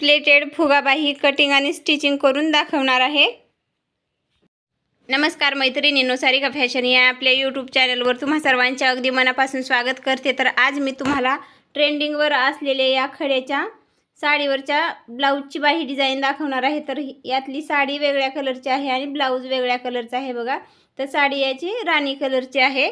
Plated फुगाबाही cutting आणि stitching करून दाखवणार आहे. नमस्कार मैत्रिणींनो सारिका फॅशन या आपल्या यूट्यूब चॅनलवर तुम्हा सर्वांचे अगदी मनापासून स्वागत करते. तर आज मी तुम्हाला ट्रेंडिंगवर असलेल्या या खड्याच्या साडीवरच्या ब्लाऊजची बाही डिझाईन दाखवणार आहे. तर यातली साडी वेगळ्या कलरची आहे आणि ब्लाऊज वेगळ्या कलरचा आहे बघा. तर साडी याची राणी कलरची आहे.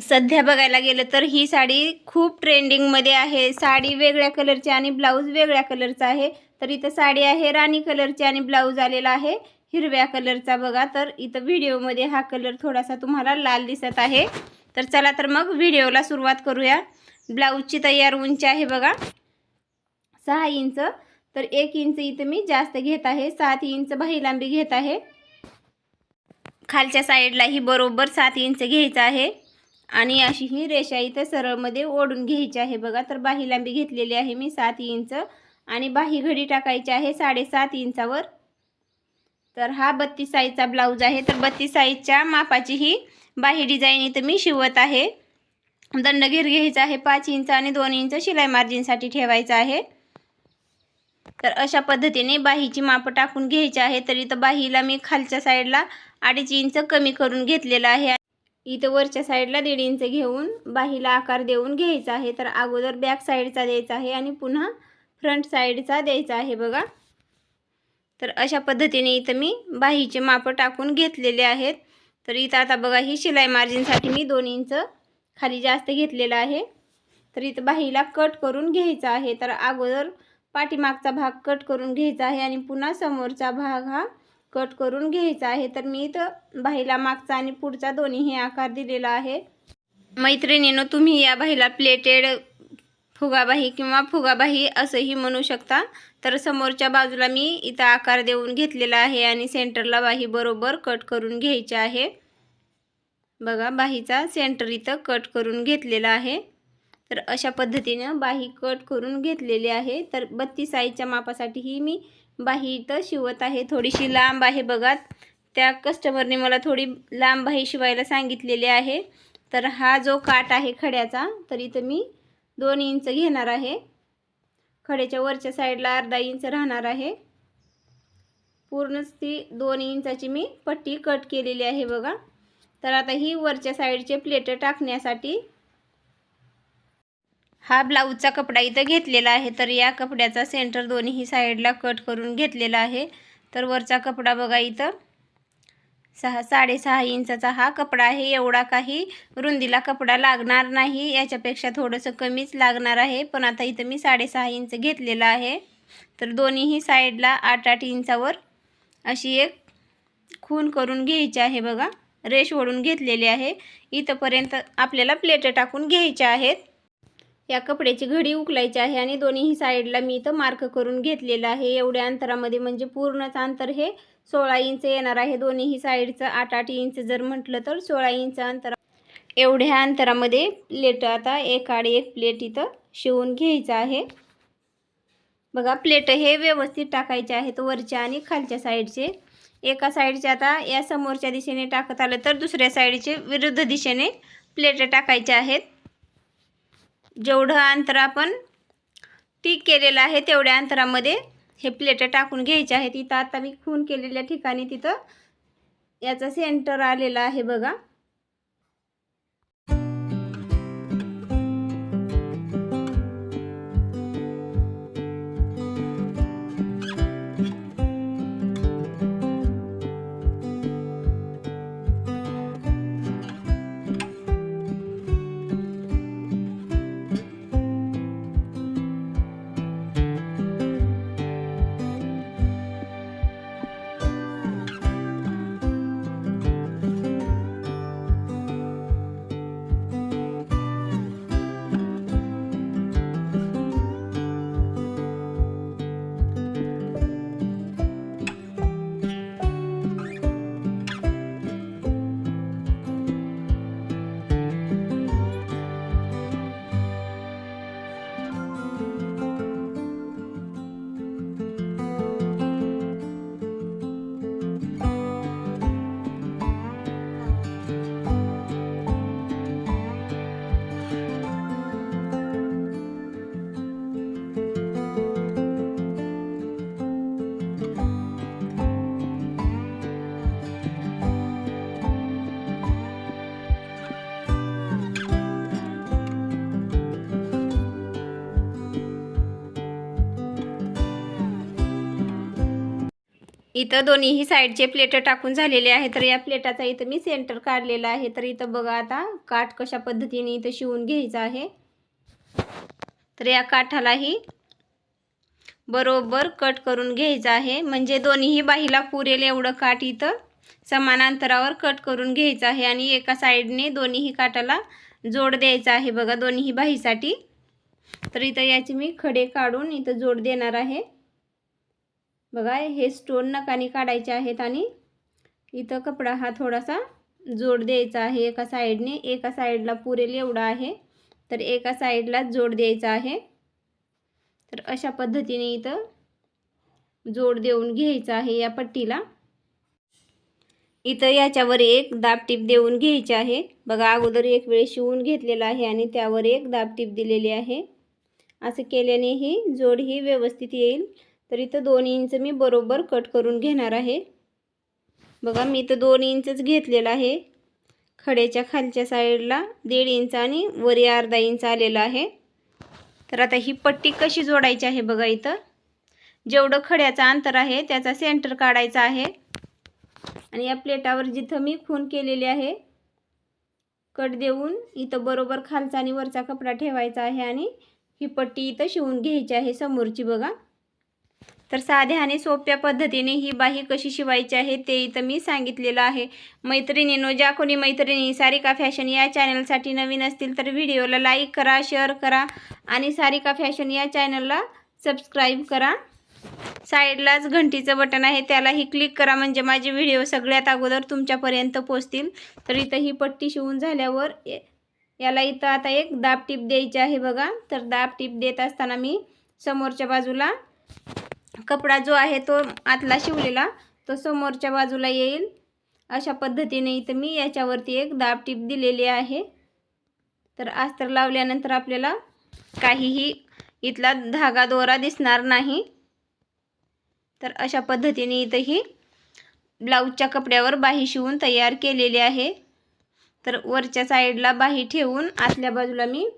सध्या बघायला गेलं तर ही साडी खूप ट्रेंडिंगमध्ये आहे. साडी वेगळ्या कलरची आणि ब्लाऊज वेगळ्या कलरचा आहे. तर इथं साडी आहे राणी कलरची आणि ब्लाऊज आलेला आहे. हिरव्या कलरचा बघा. तर इथं व्हिडिओमध्ये हा कलर थोडासा तुम्हाला लाल दिसत आहे. तर चला तर मग व्हिडिओला सुरुवात करूया. ब्लाऊजची तयार उंची आहे बघा. सहा इंच. तर एक इंच इथं मी जास्त घेत आहे. सात इंच बाही लांबी घेत आहे. खालच्या साईडलाही बरोबर सात इंच घ्यायचं आहे. आणि अशी ही रेषा इथं सरळमध्ये ओढून घ्यायची आहे बघा. तर बाही लांबी घेतलेली आहे मी सात इंच आणि बाही घडी टाकायची आहे साडेसात इंचावर. तर हा बत्तीस साईजचा ब्लाऊज आहे. तर बत्तीस साईजच्या मापाची ही बाही डिझाईन इथं मी शिवत आहे. दंडघेर घ्यायचा आहे पाच इंच आणि दोन इंच शिलाई मार्जिनसाठी ठेवायचं आहे. तर अशा पद्धतीने बाहीची मापं टाकून घ्यायची आहे. तर इथं बाहीला मी खालच्या साईडला अडीच इंच कमी करून घेतलेलं आहे. इथं वरच्या साईडला दीड इंच घेऊन बाहीला आकार देऊन घ्यायचा आहे. तर अगोदर बॅक साईडचा द्यायचा आहे आणि पुन्हा फ्रंट साईडचा द्यायचा आहे बघा. तर अशा पद्धतीने इथं मी बाहीचे मापं टाकून घेतलेले आहेत. तर इथं आता बघा ही शिलाई मार्जिनसाठी मी दोन इंच खाली जास्त घेतलेलं आहे. तर इथं बाहीला कट करून घ्यायचा आहे. तर अगोदर पाठीमागचा भाग कट करून घ्यायचा आहे आणि पुन्हा समोरचा भाग हा कट करून घ्यायचा आहे. तर मी इथं बाहीला मागचा आणि पुढचा दोन्हीही आकार दिलेला आहे. मैत्रिणीनं तुम्ही या बाहीला प्लेटेड फुगाबाही किंवा फुगाबाही असंही म्हणू शकता. तर समोरच्या बाजूला मी इथं आकार देऊन घेतलेला आहे आणि सेंटरला बाही बरोबर कट करून घ्यायची आहे. बघा बाहीचा सेंटर इथं कट करून घेतलेला आहे. तर अशा पद्धतीनं बाही कट करून घेतलेली आहे. तर बत्तीस साईजच्या मापासाठीही मी बाही इथं शिवत आहे. थोडीशी लांब आहे बघा. त्या कस्टमरने मला थोडी लांब बाही शिवायला सांगितलेली आहे. तर हा जो काट आहे खड्याचा तर इथं मी दोन इंच घेणार आहे. खड्याच्या वरच्या साईडला अर्धा इंच राहणार आहे. पूर्णच ती दोन इंचाची मी पट्टी कट केलेली आहे बघा. तर आता ही वरच्या साईडचे प्लेट टाकण्यासाठी हा ब्लाऊजचा कपडा इथं घेतलेला आहे. तर या कपड्याचा सेंटर दोन्ही साईडला कट करून घेतलेला आहे. तर वरचा कपडा बघा इथं. सहा साडेसहा इंचाचा हा कपडा आहे. एवढा काही रुंदीला कपडा लागणार नाही. याच्यापेक्षा थोडंसं कमीच लागणार आहे. पण आता इथं मी साडेसहा इंच घेतलेला आहे. तर दोन्हीही साईडला आठ आठ इंचावर अशी एक खून करून घ्यायची आहे बघा. रेश ओढून घेतलेली आहे. इथंपर्यंत आपल्याला प्लेट टाकून घ्यायच्या आहेत. या कपड्याची घडी उकलायची आहे आणि दोन्हीही साईडला मी इथं मार्क करून घेतलेलं आहे. एवढ्या अंतरामध्ये म्हणजे पूर्णच अंतर हे सोळा इंच येणार आहे. दोन्हीही साईडचं आठ आठ इंच जर म्हटलं तर सोळा इंच अंतर. एवढ्या अंतरामध्ये प्लेट आता एक आड एक प्लेट इथं शिवून घ्यायचं आहे. बघा प्लेट हे व्यवस्थित टाकायचे आहेत वरच्या आणि खालच्या साईडचे. एका साईडचे आता या समोरच्या दिशेने टाकत आलं तर दुसऱ्या साईडचे विरुद्ध दिशेने प्लेट टाकायचे आहेत. जेवढं अंतर आपण टिक केलेलं आहे तेवढ्या अंतरामध्ये हे प्लेटं टाकून घ्यायचे आहेत. इथं आता मी खून केलेल्या ठिकाणी तिथं याचा सेंटर आलेला आहे बघा. इथं दोन्हीही साईडचे प्लेट टाकून झालेले आहे तर या प्लेटाचा इथं मी सेंटर काढलेला आहे. तर इथं बघा आता काठ कशा पद्धतीने इथं शिवून घ्यायचा आहे. तर या काठालाही बरोबर कट करून घ्यायचं आहे. म्हणजे दोन्हीही बाहीला पुरेल एवढं काठ इथं. समान अंतरावर कट करून घ्यायचं आहे आणि एका साईडने दोन्हीही काठाला जोड द्यायचा आहे. बघा दोन्हीही बाहीसाठी. तर इथं याचे मी खडे काढून इथं जोड देणार आहे. बघा हे स्टोन नकाने काढायचे आहेत आणि इथं कपडा हा थोडासा जोड द्यायचा आहे. एका साईडने एका साईडला पुरेल एवढा आहे. तर एका साईडला जोड द्यायचा आहे. तर अशा पद्धतीने इथं जोड देऊन घ्यायचा आहे या पट्टीला. इथं याच्यावर एक दाब टीप देऊन घ्यायची आहे. बघा अगोदर एक वेळ शिवून घेतलेला आहे आणि त्यावर एक दाब टीप दिलेली आहे. असं केल्याने ही जोड ही व्यवस्थित येईल. तर इथं दोन इंच मी बरोबर कट करून घेणार आहे. बघा मी इथं दोन इंचच घेतलेलं आहे. खड्याच्या खालच्या साईडला दीड इंच आणि वरी अर्धा इंच आलेला आहे. तर आता ही पट्टी कशी जोडायची आहे बघा इथं. जेवढं खड्याचं अंतर आहे त्याचा सेंटर काढायचा आहे. आणि या प्लेटावर जिथं मी खून केलेली आहे कट देऊन इथं बरोबर खालचा आणि वरचा कपडा ठेवायचा आहे आणि ही पट्टी इथं शिवून घ्यायची आहे समोरची बघा. तर साध्या आणि सोप्या पद्धतीने ही बाही कशी शिवायची आहे ते इथं मी सांगितलेलं आहे. मैत्रिणीनो ज्या कोणी मैत्रिणी सारिका फॅशन या चॅनलसाठी नवीन असतील तर व्हिडिओला लाईक करा शेअर करा आणि सारिका फॅशन या चॅनलला सबस्क्राईब करा. साईडलाच घंटीचं बटन आहे त्यालाही क्लिक करा म्हणजे माझे व्हिडिओ सगळ्यात अगोदर तुमच्यापर्यंत पोचतील तर इथं ही पट्टी शिवून झाल्यावर याला इथं आता एक दाब टीप द्यायची आहे बघा. तर दाब टीप देत असताना मी समोरच्या बाजूला कपडा जो आहे तो आतला शिवलेला तो समोरच्या बाजूला येईल. अशा पद्धतीने इथं मी याच्यावरती एक दाब टीप दिलेली आहे. तर अस्तर लावल्यानंतर आपल्याला काहीही इथला धागा दोरा दिसणार नाही. तर अशा पद्धतीने इथं ही ब्लाऊजच्या कपड्यावर बाही शिवून तयार केलेली आहे. तर वरच्या साईडला बाही ठेवून आतल्या बाजूला मी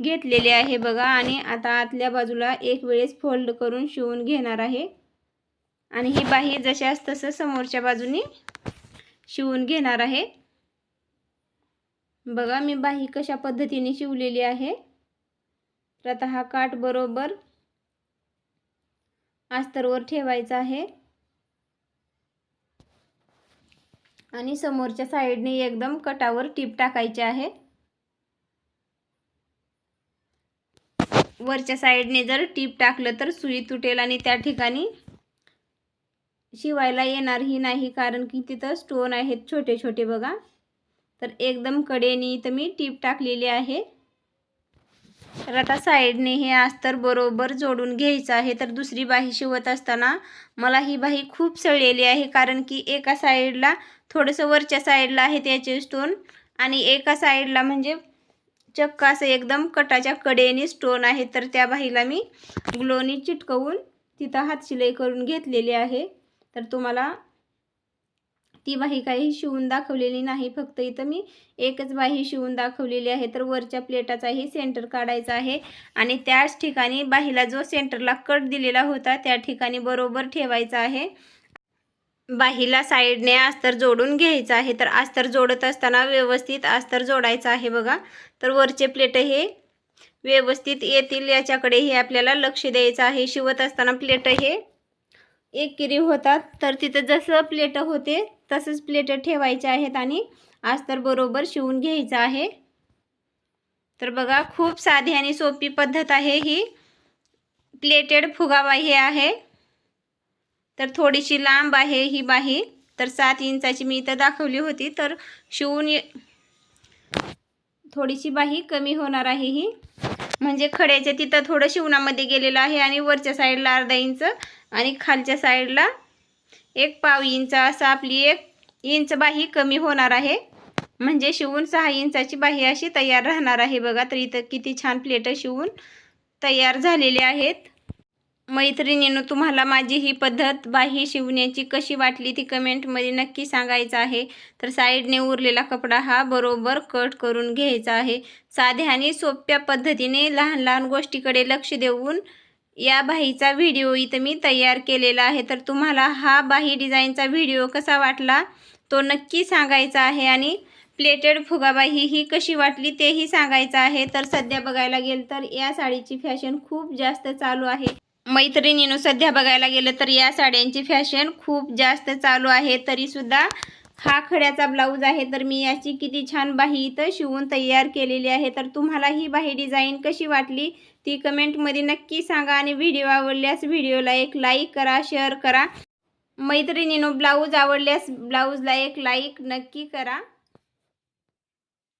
घेतलेले आहे बघा. आणि आता आतल्या बाजूला एक वेळेस फोल्ड करून शिवून घेणार आहे. आणि ही बाही जशाच तसं समोरच्या बाजूनी शिवून घेणार आहे. बघा मी बाही कशा पद्धतीने शिवलेली आहे. तर आता हा काठ बरोबर अस्तरवर ठेवायचा आहे. आणि समोरच्या साईडने एकदम कटावर टीप टाकायचे आहे. वरच्या साईडने जर टीप टाकलं तर सुई तुटेल आणि त्या ठिकाणी शिवायला येणारही नाही कारण की तिथं स्टोन आहेत छोटे छोटे बघा. तर एकदम कडेने इथं मी टीप टाकलेली आहे. तर आता साईडने हे अस्तर बरोबर जोडून घ्यायचं आहे. तर दुसरी बाही शिवत असताना मला ही बाही खूप सळलेली आहे कारण की एका साईडला थोडंसं वरच्या साईडला आहे त्याचे स्टोन आणि एका साईडला म्हणजे चक्क असं एकदम कटाच्या कडेने स्टोन आहे. तर त्या बाहीला मी ग्लोनी चिटकवून तिथं हातशिलाई करून घेतलेली आहे. तर तुम्हाला ती बाही काही शिवून दाखवलेली नाही. फक्त इथं मी एकच बाही शिवून दाखवलेली आहे. तर वरच्या प्लेटाचाही सेंटर काढायचा आहे. आणि त्याच ठिकाणी बाहीला जो सेंटरला कट दिलेला होता त्या ठिकाणी बरोबर ठेवायचा आहे. बाहीला साईडने अस्तर जोडून घ्यायचं आहे. तर अस्तर जोडत असताना व्यवस्थित अस्तर जोडायचं आहे बघा. तर वरचे प्लेट हे व्यवस्थित येतील याच्याकडे हे आपल्याला लक्ष द्यायचं आहे. शिवत असताना प्लेट हे एक किरी होतात. तर तिथं जसं प्लेट होते तसंच प्लेट ठेवायचे आहेत आणि अस्तर बरोबर शिवून घ्यायचं आहे. तर बघा खूप साधी आणि सोपी पद्धत आहे ही. प्लेटेड फुगाबाई आहे. तर थोडीशी लांब आहे ही बाही. तर सात इंचाची मी इथं दाखवली होती. तर शिवून थोडीशी बाही कमी होणार आहे ही. म्हणजे खड्याच्या तिथं थोडं शिवणामध्ये गेलेलं आहे आणि वरच्या साईडला अर्धा इंच आणि खालच्या साईडला एक पाव इंच. असं आपली एक इंच बाही कमी होणार आहे. म्हणजे शिवून सहा इंचाची बाही अशी तयार राहणार आहे. बघा तर इथं किती छान प्लेटं शिवून तयार झालेले आहेत. मैत्रिणीनं तुम्हाला माझी ही पद्धत बाही शिवण्याची कशी वाटली ती कमेंटमध्ये नक्की सांगायचं आहे. तर साईडने उरलेला कपडा हा बरोबर कट करून घ्यायचा आहे. साध्या आणि सोप्या पद्धतीने लहान लहान गोष्टीकडे लक्ष देऊन या बाहीचा व्हिडिओ इथं मी तयार केलेला आहे. तर तुम्हाला हा बाही डिझाईनचा व्हिडिओ कसा वाटला तो नक्की सांगायचा आहे आणि प्लेटेड फुगाबाही ही कशी वाटली तेही सांगायचं आहे. तर सध्या बघायला गेलं तर या साडीची फॅशन खूप जास्त चालू आहे. मैत्रिणीनं सध्या बघायला गेलं तर या साड्यांची फॅशन खूप जास्त चालू आहे. तरीसुद्धा हा खड्याचा ब्लाऊज आहे. तर मी याची किती छान बाही इथं शिवून तयार केलेली आहे. तर तुम्हाला ही बाही डिझाईन कशी वाटली ती कमेंटमध्ये नक्की सांगा आणि व्हिडिओ आवडल्यास व्हिडिओला एक लाईक करा शेअर करा. मैत्रिणीनं ब्लाऊज आवडल्यास ब्लाऊजला एक लाईक नक्की करा.